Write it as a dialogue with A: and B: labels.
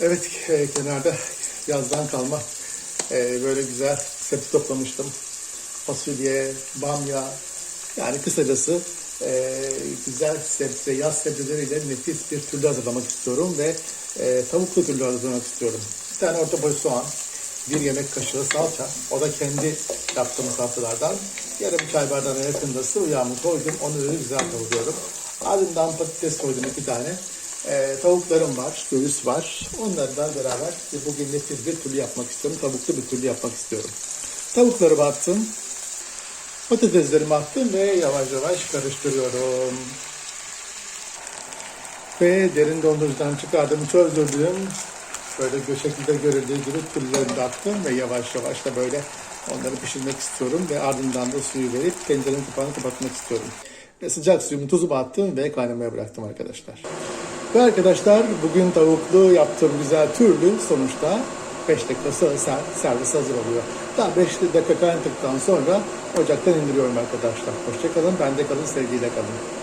A: Evet e, kenarda yazdan kalma e, böyle güzel sebze toplamıştım. Fasulye, bamya yani kısacası e, güzel sebze, yaz sebzeleriyle nefis bir türlü hazırlamak istiyorum ve tavuklu türlü hazırlamak istiyorum. Bir tane orta boy soğan, bir yemek kaşığı salça, o da kendi yaptığım salçalardan. Yarım çay bardağına yakında sıvı yağımı koydum, onu öyle güzel kavuruyorum. Ardından patates koydum iki tane. Ee, tavuklarım var, göğüs var. Onlarla beraber bugün nefis bir türlü yapmak istiyorum. Tavuklu bir türlü yapmak istiyorum. Tavukları attım. Patateslerimi attım ve yavaş yavaş karıştırıyorum. Ve derin dondurucudan çıkardım, çözdürdüm. Böyle bu şekilde görüldüğü gibi türlerini de attım ve yavaş yavaş da böyle onları pişirmek istiyorum. Ve ardından da suyu verip tencerenin kapağını kapatmak istiyorum. Ve sıcak suyumu tuzumu attım ve kaynamaya bıraktım arkadaşlar. Ve arkadaşlar bugün tavuklu yaptığım güzel türlü sonuçta 5 dakika ser- servis hazır oluyor. Daha 5 dakika kaynadıktan sonra ocaktan indiriyorum arkadaşlar. Hoşçakalın, bende kalın, sevgiyle kalın.